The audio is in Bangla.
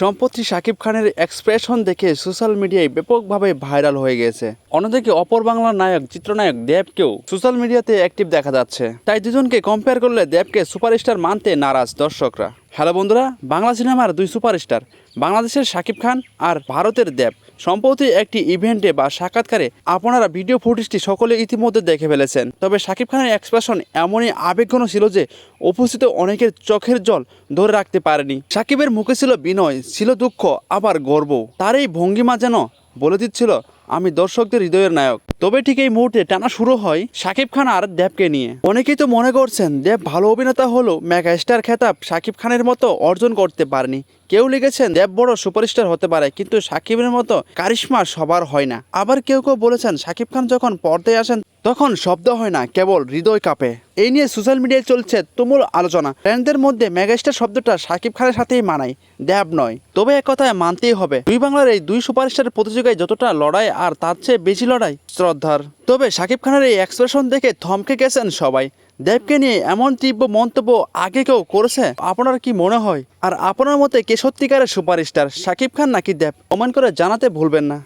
সম্প্রতি শাকিব খানের এক্সপ্রেশন দেখে সোশ্যাল মিডিয়ায় ব্যাপকভাবে ভাইরাল হয়ে গেছে। অন্যদিকে অপর বাংলার নায়ক, চিত্রনায়ক দেবকেও সোশ্যাল মিডিয়াতে অ্যাক্টিভ দেখা যাচ্ছে। তাই দুজনকে কম্পেয়ার করলে দেবকে সুপারস্টার মানতে নারাজ দর্শকরা। হ্যালো বন্ধুরা, বাংলা সিনেমার দুই সুপারস্টার, বাংলাদেশের শাকিব খান আর ভারতের দেব। সম্প্রতি একটি ইভেন্টে বা সাক্ষাৎকারে আপনারা ভিডিও ফুটেজটি সকলে ইতিমধ্যে দেখে ফেলেছেন। তবে শাকিব খানের এক্সপ্রেশন এমনই আবেগঘন ছিল যে, উপস্থিত অনেকের চোখের জল ধরে রাখতে পারেনি। সাকিবের মুখে ছিল বিনয়, ছিল দুঃখ, আবার গর্ব। তার এই ভঙ্গিমা যেন বলে দিচ্ছিল, আমি দর্শকদের হৃদয়ের নায়ক। তবে ঠিক এই মুহূর্তে টানা শুরু হয় শাকিব খান আর দেবকে নিয়ে। অনেকেই তো মনে করছেন, দেব ভালো অভিনেতা হলেও মেগা স্টার খেতাব শাকিব খানের মতো অর্জন করতে পারেনি। কেউ লিখেছেন, দেব বড় সুপারস্টার হতে পারে, কিন্তু সাকিবের মতো কারিশমা সবার হয় না। আবার কেউ কেউ বলেছেন শাকিব খান যখন পর্দায় আসেন, তখন শব্দ হয় না, কেবল হৃদয় কাঁপে। এই নিয়ে সোশ্যাল মিডিয়ায় চলছে তুমুল আলোচনা। ফ্যানদের মধ্যে মেগাস্টার শব্দটা শাকিব খানের সাথেই মানায়, দেব নয়। তবে এক কথায় মানতেই হবে, দুই বাংলার এই দুই সুপারস্টার প্রতিযোগিতায় যতটা লড়াই আর তার চেয়ে বেশি লড়াই শ্রদ্ধার। তবে শাকিব খানের এই এক্সপ্রেশন দেখে থমকে গেছেন সবাই। দেবকে নিয়ে এমন তীব্র মন্তব্য আগে কেউ করেছে? আপনার কি মনে হয়? আর আপনার মতে কে সত্যিকারের সুপারস্টার শাকিব খান নাকি দেব? কমেন্ট করে জানাতে ভুলবেন না।